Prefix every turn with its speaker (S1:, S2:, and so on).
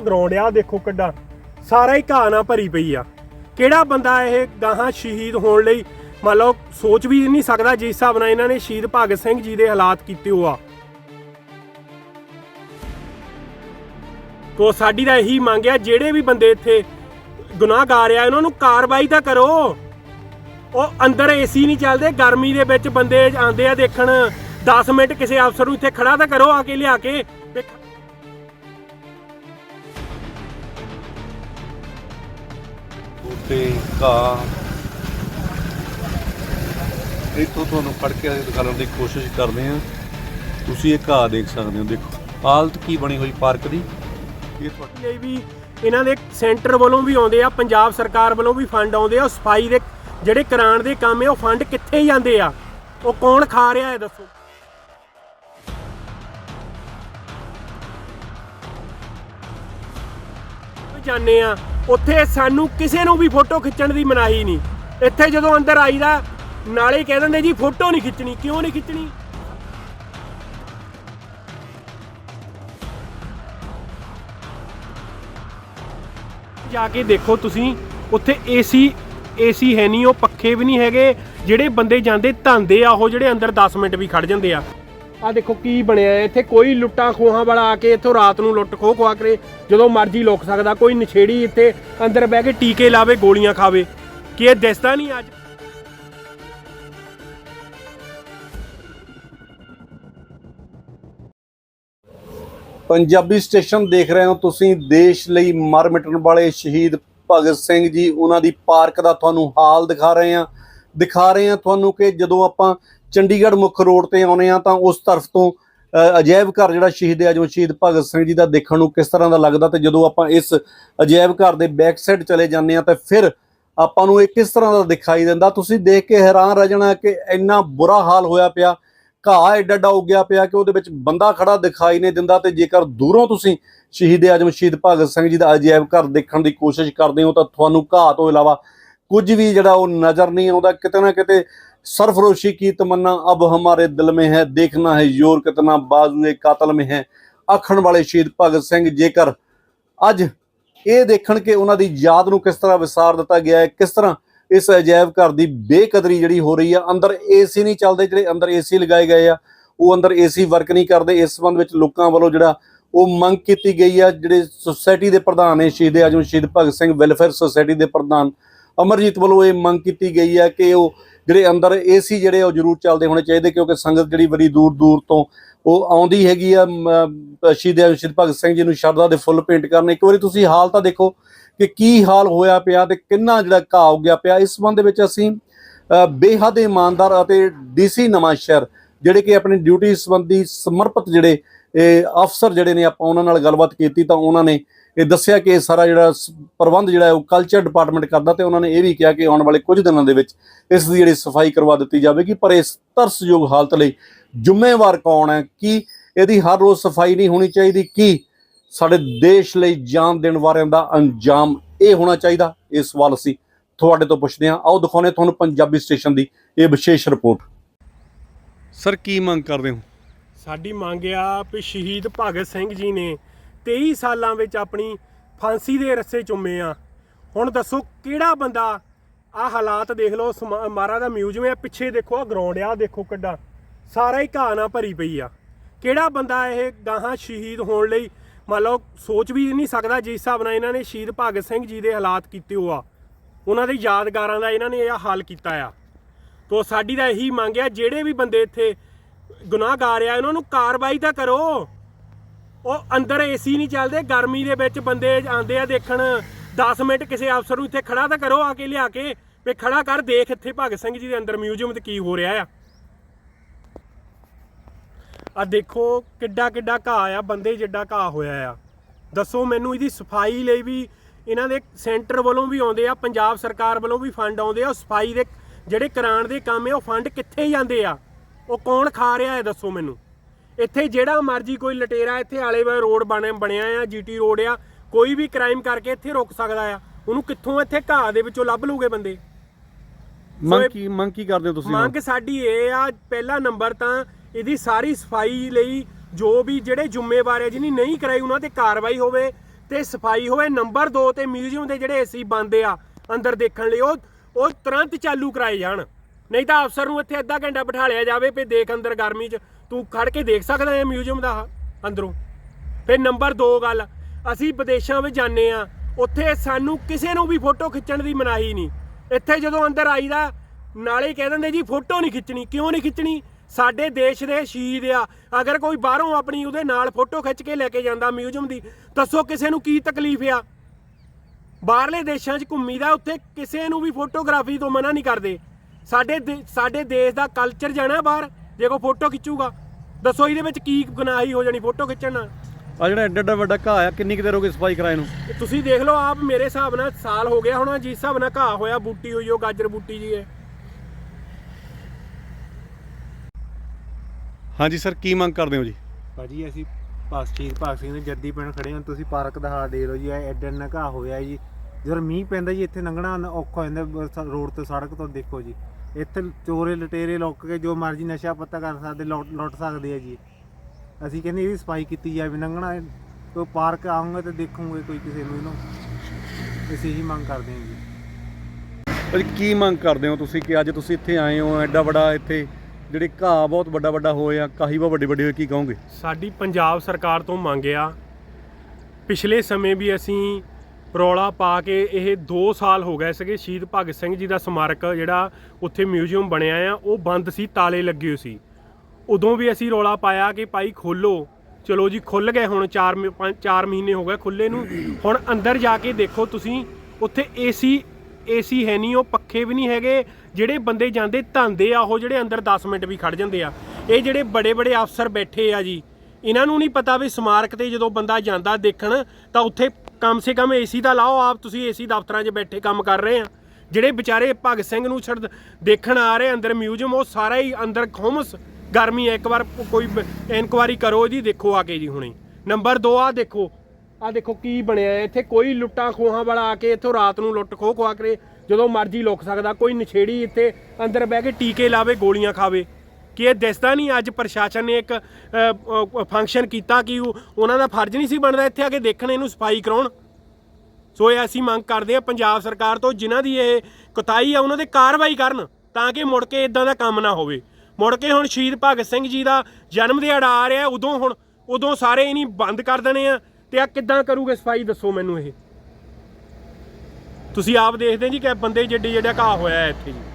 S1: Ground ਆ ਦੇਖੋ ਕਿੱਡਾ। ਸਾਰਾ ਹੀ ਘਾਹ ਨਾਲ ਭਰੀ ਪਈ ਆ। ਕਿਹੜਾ ਬੰਦਾ ਇਹ ਗਾਹਾਂ ਸ਼ਹੀਦ ਹੋਣ ਲਈ, ਮੰਨ ਲਓ, ਸੋਚ ਵੀ ਨਹੀਂ ਸਕਦਾ ਜਿਸ ਹਿਸਾਬ ਨਾਲ ਇਹਨਾਂ ਨੇ ਸ਼ਹੀਦ ਭਗਤ ਸਿੰਘ ਜੀ ਦੇ ਹਾਲਾਤ ਕੀਤੇ ਹੋ ਆ ਤੋ ਸਾਡੀ ਤਾਂ ਇਹੀ ਮੰਗ ਆ, ਜਿਹੜੇ ਵੀ ਬੰਦੇ ਇੱਥੇ ਗੁਨਾਹਗਾਰ ਆ ਉਹਨਾਂ ਨੂੰ ਕਾਰਵਾਈ ਤਾਂ ਕਰੋ। ਉਹ ਅੰਦਰ ਏਸੀ ਨਹੀਂ ਚੱਲਦੇ, ਗਰਮੀ ਦੇ ਵਿੱਚ ਬੰਦੇ ਆਂਦੇ ਆ ਦੇਖਣ 10 ਮਿੰਟ ਕਿਸੇ ਅਫਸਰ ਨੂੰ ਇੱਥੇ ਖੜਾ ਤਾਂ ਕਰੋ ਆ ਕੇ, ਲਿਆ ਕੇ।
S2: ਬੂਟੇ ਘਾਹ। ਇੱਥੋਂ ਤੁਹਾਨੂੰ ਫੜ ਕੇ ਦਿਖਾਉਣ ਦੀ ਕੋਸ਼ਿਸ਼ ਕਰਦੇ ਹਾਂ। ਤੁਸੀਂ ਇਹ ਘਾਹ ਦੇਖ ਸਕਦੇ ਹੋ, ਦੇਖੋ। ਹਾਲਤ ਕੀ ਬਣੀ ਹੋਈ ਪਾਰਕ ਦੀ? ਇਹ ਤੁਹਾਡੀ
S1: ਲਈ ਵੀ ਇਹਨਾਂ ਦੇ ਸੈਂਟਰ ਵੱਲੋਂ ਵੀ ਆਉਂਦੇ ਆ, ਪੰਜਾਬ ਸਰਕਾਰ ਵੱਲੋਂ ਵੀ ਫੰਡ ਆਉਂਦੇ ਆ ਸਫ਼ਾਈ ਦੇ ਜਿਹੜੇ ਕਰਾਉਣ ਦੇ ਕੰਮ ਆ, ਉਹ ਫੰਡ ਕਿੱਥੇ ਜਾਂਦੇ ਆ? ਉਹ ਕੌਣ ਖਾ ਰਿਹਾ ਹੈ, ਦੱਸੋ? ਜਾਣੇ ਆ। ਉੱਥੇ ਸਾਨੂੰ ਕਿਸੇ ਨੂੰ ਵੀ ਫੋਟੋ ਖਿੱਚਣ ਦੀ ਮਨਾਹੀ ਨਹੀਂ। ਇੱਥੇ ਜਦੋਂ ਅੰਦਰ ਆਈਦਾ, ਨਾਲੇ ਕਹਿ ਦਿੰਦੇ ਜੀ, ਫੋਟੋ ਨਹੀਂ ਖਿੱਚਣੀ, ਕਿਉਂ ਨਹੀਂ ਖਿੱਚਣੀ? ਜਾ ਕੇ ਦੇਖੋ ਤੁਸੀਂ, ਉੱਥੇ ਏਸੀ ਏਸੀ ਹੈ ਨਹੀਂ, ਉਹ ਪੱਖੇ ਵੀ ਨਹੀਂ ਹੈਗੇ, ਜਿਹੜੇ ਬੰਦੇ ਜਾਂਦੇ ਧਾਂਦੇ ਆ, ਉਹ ਜਿਹੜੇ ਅੰਦਰ 10 ਮਿੰਟ ਵੀ ਖੜ ਜਾਂਦੇ ਆ। ਆ ਦੇਖੋ ਕੀ ਬਣਿਆ ਹੈ। ਇੱਥੇ ਕੋਈ ਲੁੱਟਾਂ ਖੋਹਾਂ ਵਾਲਾ ਆ ਕੇ ਇੱਥੋਂ ਰਾਤ ਨੂੰ ਲੁੱਟ ਖੋਹ ਖਵਾ ਕਰੇ, ਜਦੋਂ ਮਰਜ਼ੀ ਲੁੱਕ ਸਕਦਾ, ਕੋਈ ਨਛੇੜੀ ਇੱਥੇ ਅੰਦਰ ਬਹਿ ਕੇ ਟੀਕੇ ਲਾਵੇ, ਗੋਲੀਆਂ ਖਾਵੇ। ਕੀ ਇਹ ਦਿਸਦਾ ਨਹੀਂ ਅੱਜ?
S2: ਪੰਜਾਬੀ ਸਟੇਸ਼ਨ ਦੇਖ ਰਹੇ ਹੋ ਤੁਸੀਂ, ਦੇਸ਼ ਲਈ ਮਰ ਮਿਟਣ ਵਾਲੇ ਸ਼ਹੀਦ ਭਗਤ ਸਿੰਘ ਜੀ, ਉਹਨਾਂ ਦੀ ਪਾਰਕ ਦਾ ਤੁਹਾਨੂੰ ਹਾਲ ਦਿਖਾ ਰਹੇ ਹਾਂ। ਦਿਖਾ ਰਹੇ ਹਾਂ ਤੁਹਾਨੂੰ ਕਿ ਜਦੋਂ ਆਪਾਂ ਚੰਡੀਗੜ੍ਹ ਮੁੱਖ ਰੋਡ ਤੇ ਆਉਨੇ ਆ ਤਾਂ ਉਸ ਤਰਫ ਤੋਂ ਅ, ਅਜਾਇਬ ਘਰ ਜਿਹੜਾ ਸ਼ਹੀਦ ਆਜਮ ਸ਼ਹੀਦ ਭਗਤ ਸਿੰਘ ਜੀ ਦਾ ਦੇਖਣ ਨੂੰ ਕਿਸ ਤਰ੍ਹਾਂ ਦਾ ਲੱਗਦਾ ਤੇ ਜਦੋਂ ਆਪਾਂ ਇਸ ਅਜਾਇਬ ਘਰ ਦੇ ਬੈਕ ਸਾਈਡ ਚਲੇ ਜਾਂਦੇ ਆ ਤਾਂ ਫਿਰ ਆਪਾਂ ਨੂੰ ਇਹ ਕਿਸ ਤਰ੍ਹਾਂ ਦਾ ਦਿਖਾਈ ਦਿੰਦਾ? ਤੁਸੀਂ ਦੇਖ ਕੇ ਹੈਰਾਨ ਰਹਿ ਜਾਣਾ ਕਿ ਇੰਨਾ ਬੁਰਾ ਹਾਲ ਹੋਇਆ ਪਿਆ ਘਾਹ ਏਡਾ ਐਡਾ ਉੱਗਿਆ ਪਿਆ ਕਿ ਉਹਦੇ ਵਿੱਚ ਬੰਦਾ ਖੜਾ ਦਿਖਾਈ ਨਹੀਂ ਦਿੰਦਾ ਤੇ ਜੇਕਰ ਦੂਰੋਂ ਤੁਸੀਂ ਸ਼ਹੀਦ ਆਜਮ ਸ਼ਹੀਦ ਭਗਤ ਸਿੰਘ ਜੀ ਦਾ ਅਜਾਇਬ ਘਰ ਦੇਖਣ ਦੀ ਕੋਸ਼ਿਸ਼ ਕਰਦੇ ਹੋ ਤਾਂ ਤੁਹਾਨੂੰ ਘਾਹ ਤੋਂ ਇਲਾਵਾ ਕੁਝ ਵੀ ਜਿਹੜਾ ਉਹ ਨਜ਼ਰ ਨਹੀਂ ਆਉਂਦਾ, ਕਿਤੇ ਨਾ ਕਿਤੇ ਸਰਫਰੋਸ਼ੀ ਕੀ ਤਮੰਨਾ, ਅਬ ਹਮਾਰੇ ਦਿਲ ਮੇ ਹੈ, ਦੇਖਣਾ ਹੈ ਜ਼ੋਰ ਕਿਤਨਾ ਬਾਜ਼ੂਏ ਕਾਤਲ ਮੇ ਹੈ। ਆਖਣ ਵਾਲੇ ਸ਼ਹੀਦ ਭਗਤ ਸਿੰਘ, ਜੇਕਰ ਅੱਜ ਇਹ ਦੇਖਣ ਕਿ ਉਹਨਾਂ ਦੀ ਯਾਦ ਨੂੰ ਕਿਸ ਤਰ੍ਹਾਂ ਵਿਸਾਰ ਦਿੱਤਾ ਗਿਆ ਹੈ, ਕਿਸ ਤਰ੍ਹਾਂ ਇਸ ਅਜਾਇਬ ਘਰ ਦੀ ਬੇਕਦਰੀ ਜਿਹੜੀ ਹੋ ਰਹੀ ਆ, ਅੰਦਰ ਏਸੀ ਨਹੀਂ ਚੱਲਦੇ, ਜਿਹੜੇ ਅੰਦਰ ਏਸੀ ਲਗਾਏ ਗਏ ਆ, ਉਹ ਅੰਦਰ ਏਸੀ ਵਰਕ ਨਹੀਂ ਕਰਦੇ, ਇਸ ਸੰਬੰਧ ਵਿੱਚ ਲੋਕਾਂ ਵੱਲੋਂ ਜਿਹੜਾ ਉਹ ਮੰਗ ਕੀਤੀ ਗਈ ਆ, ਜਿਹੜੇ ਸੁਸਾਇਟੀ ਦੇ ਪ੍ਰਧਾਨ ਨੇ ਸ਼ਹੀਦ ਆਜਮ ਸ਼ਹੀਦ ਭਗਤ ਸਿੰਘ ਵੈਲਫੇਅਰ ਸੁਸਾਇਟੀ ਦੇ ਪ੍ਰਧਾਨ ਅਮਰਜੀਤ ਵੱਲੋਂ ਇਹ ਮੰਗ ਕੀਤੀ ਗਈ ਹੈ ਕਿ ਉਹ ਜਿਹੜੇ ਅੰਦਰ ਏਸੀ ਜਿਹੜੇ ਉਹ ਜ਼ਰੂਰ ਚੱਲਦੇ ਹੋਣੇ ਚਾਹੀਦੇ ਕਿਉਂਕਿ ਸੰਗਤ ਜਿਹੜੀ ਬੜੀ ਦੂਰ ਦੂਰ ਤੋਂ ਉਹ ਆਉਂਦੀ ਹੈਗੀ ਆ ਸ਼ਹੀਦ ਸ਼ਹੀਦ ਭਗਤ ਸਿੰਘ ਜੀ ਨੂੰ ਸ਼ਰਧਾ ਦੇ ਫੁੱਲ ਭੇਂਟ ਕਰਨ। ਇੱਕ ਵਾਰੀ ਤੁਸੀਂ ਹਾਲ ਤਾਂ ਦੇਖੋ ਕਿ ਕੀ ਹਾਲ ਹੋਇਆ ਪਿਆ ਤੇ ਕਿੰਨਾ ਜਿਹੜਾ ਘਾਹ ਉੱਗਿਆ ਪਿਆ। ਇਸ ਸੰਬੰਧ ਵਿੱਚ ਅਸੀਂ ਬੇਹੱਦ ਇਮਾਨਦਾਰ ਅਤੇ ਡੀਸੀ ਨਵਾਂ ਸ਼ਹਿਰ ਜਿਹੜੇ ਕਿ ਆਪਣੀ ਡਿਊਟੀ ਸੰਬੰਧੀ ਸਮਰਪਿਤ ਜਿਹੜੇ ਅਫਸਰ ਜਿਹੜੇ ਨੇ ਆਪਾਂ ਉਹਨਾਂ ਨਾਲ ਗੱਲਬਾਤ ਕੀਤੀ ਤਾਂ ਉਹਨਾਂ ਨੇ ਇਹ ਦੱਸਿਆ ਕਿ ਇਹ ਸਾਰਾ ਜਿਹੜਾ ਸ- ਪ੍ਰਬੰਧ ਜਿਹੜਾ ਹੈ ਉਹ ਕਲਚਰ ਡਿਪਾਰਟਮੈਂਟ ਕਰਦਾ ਤੇ ਉਹਨਾਂ ਨੇ ਇਹ ਵੀ ਕਿਹਾ ਕਿ ਆਉਣ ਵਾਲੇ ਕੁਝ ਦਿਨਾਂ ਦੇ ਵਿੱਚ ਇਸ ਦੀ ਜਿਹੜੀ ਸਫ਼ਾਈ ਕਰਵਾ ਦਿੱਤੀ ਜਾਵੇਗੀ ਪਰ ਇਸ ਤਰਸਯੋਗ ਹਾਲਤ ਲਈ ਜ਼ਿੰਮੇਵਾਰ ਕੌਣ ਹੈ? ਕੀ ਇਹਦੀ ਹਰ ਰੋਜ਼ ਸਫ਼ਾਈ ਨਹੀਂ ਹੋਣੀ ਚਾਹੀਦੀ? ਕੀ ਸਾਡੇ ਦੇਸ਼ ਲਈ ਜਾਨ ਦੇਣ ਵਾਲਿਆਂ ਦਾ ਅੰਜਾਮ ਇਹ ਹੋਣਾ ਚਾਹੀਦਾ? ਇਹ ਸਵਾਲ ਅਸੀਂ ਤੁਹਾਡੇ ਤੋਂ ਪੁੱਛਦੇ ਹਾਂ। ਆਓ ਦਿਖਾਉਂਦੇ ਤੁਹਾਨੂੰ ਪੰਜਾਬੀ ਸਟੇਸ਼ਨ ਦੀ ਇਹ ਵਿਸ਼ੇਸ਼ ਰਿਪੋਰਟ ਸਰ ਕੀ ਮੰਗ ਕਰਦੇ ਹੋ?
S1: ਸਾਡੀ ਮੰਗ ਆ ਵੀ ਸ਼ਹੀਦ ਭਗਤ ਸਿੰਘ ਜੀ ਨੇ 23 ਸਾਲਾਂ ਵਿੱਚ ਆਪਣੀ ਫਾਂਸੀ ਦੇ ਰੱਸੇ ਚੁੰਮੇ ਆ। ਹੁਣ ਦੱਸੋ ਕਿਹੜਾ ਬੰਦਾ ਆ ਹਾਲਾਤ ਦੇਖ ਲਓ, ਸਮਾ- ਮਾਰਾ ਦਾ ਮਿਊਜ਼ੀਅਮ ਹੈ ਪਿੱਛੇ ਦੇਖੋ ਆ ਗਰਾਊਂਡ ਆ ਦੇਖੋ ਕਿੱਡਾ, ਸਾਰਾ ਹੀ ਘਾਹ ਨਾਲ ਭਰੀ ਪਈ ਆ। ਕਿਹੜਾ ਬੰਦਾ ਇਹ ਗਾਹਾਂ ਸ਼ਹੀਦ ਹੋਣ ਲਈ, ਮੰਨ ਲਓ, ਸੋਚ ਵੀ ਨਹੀਂ ਸਕਦਾ ਜਿਸ ਹਿਸਾਬ ਨਾਲ ਇਹਨਾਂ ਨੇ ਸ਼ਹੀਦ ਭਗਤ ਸਿੰਘ ਜੀ ਦੇ ਹਾਲਾਤ ਕੀਤੇ ਹੋ ਆ ਉਹਨਾਂ ਦੇ ਯਾਦਗਾਰਾਂ ਦਾ ਇਹਨਾਂ ਨੇ ਇਹ ਹਾਲ ਕੀਤਾ ਆ। ਤੋ ਸਾਡੀ ਤਾਂ ਇਹੀ ਮੰਗ ਆ, ਜਿਹੜੇ ਵੀ ਬੰਦੇ ਇੱਥੇ ਗੁਨਾਹਗਾਰ ਆ ਉਹਨਾਂ ਨੂੰ ਕਾਰਵਾਈ ਤਾਂ ਕਰੋ। ਉਹ ਅੰਦਰ ਏਸੀ ਨਹੀਂ ਚੱਲਦੇ, ਗਰਮੀ ਦੇ ਵਿੱਚ ਬੰਦੇ ਆਂਦੇ ਆ ਦੇਖਣ। 10 ਮਿੰਟ ਕਿਸੇ ਅਫਸਰ ਨੂੰ ਇੱਥੇ ਖੜਾ ਤਾਂ ਕਰੋ, ਆ ਕੇ ਲਿਆ ਕੇ, ਵੀ ਖੜਾ ਕਰ, ਦੇਖ ਇੱਥੇ ਭਗਤ ਸਿੰਘ ਜੀ ਦੇ ਅੰਦਰ ਮਿਊਜ਼ੀਅਮ ਤੇ ਕੀ ਹੋ ਰਿਹਾ ਆ। ਆ ਦੇਖੋ ਕਿੱਡਾ ਕਿੱਡਾ ਘਾਹ ਆ, ਬੰਦੇ ਜਿੱਡਾ ਘਾਹ ਹੋਇਆ ਆ। ਦੱਸੋ ਮੈਨੂੰ ਇਹਦੀ ਸਫ਼ਾਈ ਲਈ ਵੀ ਇਹਨਾਂ ਦੇ ਸੈਂਟਰ ਵੱਲੋਂ ਵੀ ਆਉਂਦੇ ਆ, ਪੰਜਾਬ ਸਰਕਾਰ ਵੱਲੋਂ ਵੀ ਫੰਡ ਆਉਂਦੇ ਆ ਸਫ਼ਾਈ ਦੇ ਜਿਹੜੇ ਕਰਾਉਣ ਦੇ ਕੰਮ ਆ, ਉਹ ਫੰਡ ਕਿੱਥੇ ਜਾਂਦੇ ਆ? ਉਹ ਕੌਣ ਖਾ ਰਿਹਾ ਹੈ ਦੱਸੋ ਮੈਨੂੰ। ਇੱਥੇ ਜਿਹੜਾ ਮਰਜ਼ੀ ਕੋਈ ਲਟੇਰਾ ਇੱਥੇ ਆਲੇ ਵੇ ਰੋਡ ਬਣੇ ਬਣਿਆ ਆ ਜੀਟੀ ਰੋਡ ਆ ਕੋਈ ਵੀ ਕ੍ਰਾਈਮ ਕਰਕੇ ਇੱਥੇ ਰੁਕ ਸਕਦਾ ਆ। ਉਹਨੂੰ ਕਿੱਥੋਂ ਇੱਥੇ ਘਾਹ ਦੇ ਵਿੱਚੋਂ ਲੱਭ ਲੂਗੇ ਬੰਦੇ?
S2: ਮੰਗ ਕੀ ਮੰਗ ਕੀ ਕਰਦੇ ਹੋ ਤੁਸੀਂ
S1: ਮੰਗ ਸਾਡੀ ਇਹ ਆ ਪਹਿਲਾ ਨੰਬਰ ਤਾਂ ਇਹਦੀ ਸਾਰੀ ਸਫ਼ਾਈ ਲਈ ਜੋ ਵੀ ਜਿਹੜੇ ਜ਼ਿੰਮੇਵਾਰ ਹੈ ਜਿਹਨੀ ਨਹੀਂ ਕਰਾਈ ਉਹਨਾਂ ਤੇ ਕਾਰਵਾਈ ਹੋਵੇ ਤੇ ਸਫ਼ਾਈ ਹੋਵੇ। ਨੰਬਰ 2 ਤੇ ਮਿਊਜ਼ੀਅਮ ਦੇ ਜਿਹੜੇ ਏਸੀ ਬੰਦੇ ਆ ਅੰਦਰ ਦੇਖਣ ਲਈ ਉਹ ਉਹ ਤੁਰੰਤ ਚਾਲੂ ਕਰਾਏ ਜਾਣ। ਨਹੀਂ ਤਾਂ ਅਫਸਰ ਨੂੰ ਇੱਥੇ ਅੱਧਾ ਘੰਟਾ ਬਿਠਾ ਲਿਆ ਜਾਵੇ ਵੀ ਦੇਖ ਅੰਦਰ ਗਰਮੀ 'ਚ। ਤੂੰ ਖੜ ਕੇ ਦੇਖ ਸਕਦਾ ਇਹ ਮਿਊਜ਼ੀਅਮ ਦਾ ਆਹ ਅੰਦਰੋਂ। ਫਿਰ ਨੰਬਰ 2 ਗੱਲ, ਅਸੀਂ ਵਿਦੇਸ਼ਾਂ ਵਿੱਚ ਜਾਂਦੇ ਆ ਉੱਥੇ ਸਾਨੂੰ ਕਿਸੇ ਨੂੰ ਵੀ ਫੋਟੋ ਖਿੱਚਣ ਦੀ ਮਨਾਹੀ ਨਹੀਂ। ਇੱਥੇ ਜਦੋਂ ਅੰਦਰ ਆਈਦਾ, ਨਾਲੇ ਕਹਿ ਦਿੰਦੇ ਜੀ, ਫੋਟੋ ਨਹੀਂ ਖਿੱਚਣੀ। ਕਿਉਂ ਨਹੀਂ ਖਿੱਚਣੀ? ਸਾਡੇ ਦੇਸ਼ ਦੇ ਸ਼ਹੀਦ ਆ। ਅਗਰ ਕੋਈ ਬਾਹਰੋਂ ਆਪਣੀ ਉਹਦੇ ਨਾਲ ਫੋਟੋ ਖਿੱਚ ਕੇ ਲੈ ਕੇ ਜਾਂਦਾ ਮਿਊਜ਼ੀਅਮ ਦੀ, ਦੱਸੋ ਕਿਸੇ ਨੂੰ ਕੀ ਤਕਲੀਫ ਆ? ਬਾਹਰਲੇ ਦੇਸ਼ਾਂ 'ਚ ਘੁੰਮੀਦਾ, ਉੱਥੇ ਕਿਸੇ ਨੂੰ ਵੀ ਫੋਟੋਗ੍ਰਾਫੀ ਤੋਂ ਮਨਾ ਨਹੀਂ ਕਰਦੇ। ਸਾਡੇ ਦੇ- ਸਾਡੇ ਦੇਸ਼ ਦਾ ਕਲਚਰ ਜਾਣਾ ਬਾਹਰ। ਜੇ ਕੋਈ ਫੋਟੋ ਖਿੱਚੂਗਾ ਦੱਸੋ ਇਹਦੇ ਵਿੱਚ ਕੀ ਗੁਨਾਹੀ ਹੋ ਜਾਣੀ ਫੋਟੋ ਖਿੱਚਣ ਨਾਲ।
S2: ਆ ਜਿਹੜਾ ਐਡਾ ਐਡਾ ਵੱਡਾ ਘਾਹ ਆ ਕਿੰਨੀ ਕੁ ਦੇਰ ਹੋ ਗਈ ਸਫ਼ਾਈ ਕਰਾਏ ਨੂੰ?
S1: ਤੇ ਤੁਸੀਂ ਦੇਖ ਲਓ ਆਪ ਮੇਰੇ ਹਿਸਾਬ ਨਾਲ ਸਾਲ ਹੋ ਗਿਆ ਹੁਣ ਜਿਸ ਹਿਸਾਬ ਨਾਲ ਘਾਹ ਹੋਇਆ ਬੂਟੀ ਹੋਈ ਉਹ ਗਾਜਰ ਬੂਟੀ ਜੀ ਹੈ।
S2: ਹਾਂਜੀ ਸਰ ਕੀ ਮੰਗ ਕਰਦੇ ਹੋ ਜੀ?
S3: ਭਾਜੀ ਅਸੀਂ ਸ਼ਹੀਦ ਭਗਤ ਸਿੰਘ ਦੇ ਜੱਦੀ ਪਿੰਡ ਖੜੇ ਹਾਂ ਤੁਸੀਂ ਪਾਰਕ ਦਾ ਹਾਲ ਦੇਖ ਲਓ ਜੀ ਇਹ ਐਡਾ ਐਡਾ ਘਾਹ ਹੋਇਆ ਜੀ। ਜਦੋਂ ਮੀਂਹ ਪੈਂਦਾ ਜੀ ਇੱਥੇ ਲੰਘਣਾ ਨ- ਔਖਾ ਹੋ ਜਾਂਦਾ ਰੋਡ ਤੇ ਸੜਕ ਤੋਂ ਦੇਖੋ ਜੀ। ਇੱਥੇ ਚੋਰੇ ਲਟੇਰੇ ਲੁੱਕ ਕੇ ਜੋ ਮਰਜ਼ੀ ਨਸ਼ਾ ਪੱਤਾ ਕਰ ਸਕਦੇ ਲੁੱਟ ਲੁੱਟ ਸਕਦੇ ਆ ਜੀ। ਅਸੀਂ ਕਹਿੰਦੇ ਇਹਦੀ ਸਫ਼ਾਈ ਕੀਤੀ ਜਾਵੇ ਲੰਘਣਾ ਕੋਈ ਪਾਰਕ ਆਉਂਗਾ ਤੇ ਦੇਖੂਗੇ ਕੋਈ ਕਿਸੇ ਨੂੰ ਇਹਨੂੰ। ਅਸੀਂ ਇਹੀ ਮੰਗ ਕਰਦੇ ਹਾਂ ਜੀ।
S2: ਭਾਜੀ ਕੀ ਮੰਗ ਕਰਦੇ ਹੋ ਤੁਸੀਂ ਕਿ ਅੱਜ ਤੁਸੀਂ ਇੱਥੇ ਆਏ ਹੋ ਐਡਾ ਵੱਡਾ ਇੱਥੇ ਜਿਹੜੇ ਘਾਹ ਬਹੁਤ ਵੱਡਾ ਵੱਡਾ ਹੋਏ ਆ ਕਾਹੀ ਬਹੁਤ ਵੱਡੇ ਵੱਡੇ ਹੋਏ ਕੀ ਕਹੋਗੇ?
S1: ਸਾਡੀ ਪੰਜਾਬ ਸਰਕਾਰ ਤੋਂ ਮੰਗਿਆ ਪਿਛਲੇ ਸਮੇਂ ਵੀ ਅਸੀਂ ਰੌਲਾ ਪਾ ਕੇ ਇਹ 2 ਸਾਲ ਹੋ ਗਏ ਸੀਗੇ ਸ਼ਹੀਦ ਭਗਤ ਸਿੰਘ ਜੀ ਦਾ ਸਮਾਰਕ ਜਿਹੜਾ ਉੱਥੇ ਮਿਊਜ਼ੀਅਮ ਬਣਿਆ ਆ, ਉਹ ਬੰਦ ਸੀ, ਤਾਲੇ ਲੱਗੇ ਹੋਏ ਸੀ। ਉਦੋਂ ਵੀ ਅਸੀਂ ਰੌਲਾ ਪਾਇਆ ਕਿ ਭਾਈ ਖੋਲੋ। ਚਲੋ ਜੀ ਖੁੱਲ ਗਏ ਹੁਣ 4 4 ਮਹੀਨੇ ਹੋ ਗਏ ਖੁੱਲੇ ਨੂੰ। ਹੁਣ ਅੰਦਰ ਜਾ ਕੇ ਦੇਖੋ ਤੁਸੀਂ, ਉੱਥੇ ਏਸੀ ਏਸੀ ਹੈ ਨਹੀਂ, ਉਹ ਪੱਖੇ ਵੀ ਨਹੀਂ ਹੈਗੇ। ਜਿਹੜੇ ਬੰਦੇ ਜਾਂਦੇ, ਧੰਦੇ ਆ, ਉਹ ਜਿਹੜੇ ਅੰਦਰ 10 ਮਿੰਟ ਵੀ ਖੜ ਜਾਂਦੇ ਆ। ਇਹ ਜਿਹੜੇ ਬੜੇ ਬੜੇ ਅਫਸਰ ਬੈਠੇ ਆ ਜੀ ਇਹਨਾਂ ਨੂੰ ਨਹੀਂ ਪਤਾ ਵੀ ਸਮਾਰਕ ਤੇ ਜਦੋਂ ਬੰਦਾ ਜਾਂਦਾ ਦੇਖਣ, ਤਾਂ ਉੱਥੇ ਕਮ ਸੇ ਕਮ ਏਸੀ ਤਾਂ ਲਾਓ ਆਪ, ਤੁਸੀਂ ਏਸੀ ਦਫ਼ਤਰਾਂ 'ਚ ਬੈਠੇ ਕੰਮ ਕਰ ਰਹੇ ਆ। ਜਿਹੜੇ ਵਿਚਾਰੇ ਭਗਤ ਸਿੰਘ ਨੂੰ ਛੱਡ ਦੇਖਣ ਆ ਰਹੇ ਅੰਦਰ ਮਿਊਜ਼ੀਅਮ, ਉਹ ਸਾਰਾ ਹੀ ਅੰਦਰ ਖੁਮਸ ਗਰਮੀ ਹੈ ਇੱਕ ਵਾਰ ਕੋਈ ਇਨਕੁਆਰੀ ਕਰੋ ਜੀ, ਦੇਖੋ ਆ ਕੇ ਜੀ ਹੁਣੇ। ਨੰਬਰ 2 ਆ ਦੇਖੋ ਆ ਦੇਖੋ ਕੀ ਬਣਿਆ ਇੱਥੇ ਕੋਈ ਲੁੱਟਾਂ ਖੋਹਾਂ ਵਾਲਾ ਆ ਕੇ ਇੱਥੋਂ ਰਾਤ ਨੂੰ ਲੁੱਟ ਖੋਹ ਖਵਾ ਕਰੇ। ਜਦੋਂ ਮਰਜ਼ੀ ਲੁੱਕ ਸਕਦਾ, ਕੋਈ ਨਛੇੜੀ ਇੱਥੇ ਅੰਦਰ ਬਹਿ ਕੇ ਟੀਕੇ ਲਾਵੇ, ਗੋਲੀਆਂ ਖਾਵੇ। ਕਿ ਇਹ ਦਿਸਦਾ ਨਹੀਂ, ਅੱਜ ਪ੍ਰਸ਼ਾਸਨ ਨੇ ਇੱਕ ਫੰਕਸ਼ਨ ਕੀਤਾ ਕਿ ਉਹਨਾਂ ਦਾ ਫਰਜ਼ ਨਹੀਂ ਸੀ ਬਣਦਾ ਇੱਥੇ ਆ ਕੇ ਦੇਖਣ, ਇਹਨੂੰ ਸਫ਼ਾਈ ਕਰਾਉਣ। ਸੋ ਇਹ ਅਸੀਂ ਮੰਗ ਕਰਦੇ ਆ ਪੰਜਾਬ ਸਰਕਾਰ ਤੋਂ, ਜਿਨ੍ਹਾਂ ਦੀ ਇਹ ਕੁਤਾਈ ਆ, ਉਹਨਾਂ ਤੇ ਕਾਰਵਾਈ ਕਰਨ, ਤਾਂ ਕਿ ਮੁੜ ਕੇ ਇਦਾਂ ਦਾ ਕੰਮ ਨਾ ਹੋਵੇ। ਮੁੜ ਕੇ ਹੁਣ ਸ਼ਹੀਦ ਭਗਤ ਸਿੰਘ ਜੀ ਦਾ ਜਨਮ ਦਿਹਾੜਾ ਆ ਰਿਹਾ, ਉਦੋਂ ਹੁਣ, ਉਦੋਂ ਸਾਰੇ ਇਹਨੀ ਬੰਦ ਕਰ ਦੇਣੇ ਆ, ਤੇ ਆ ਕਿੱਦਾਂ ਕਰੂਗੇ? ਸਫ਼ਾਈ ਦੱਸੋ ਮੈਨੂੰ ਇਹ। ਤੁਸੀਂ ਆਪ ਦੇਖਦੇ ਜੀ ਕਿ ਬੰਦੇ ਜਿੱਡੇ ਜਿਹੜਾ ਘਾਹ ਹੋਇਆ ਹੈ ਇੱਥੇ ਜੀ।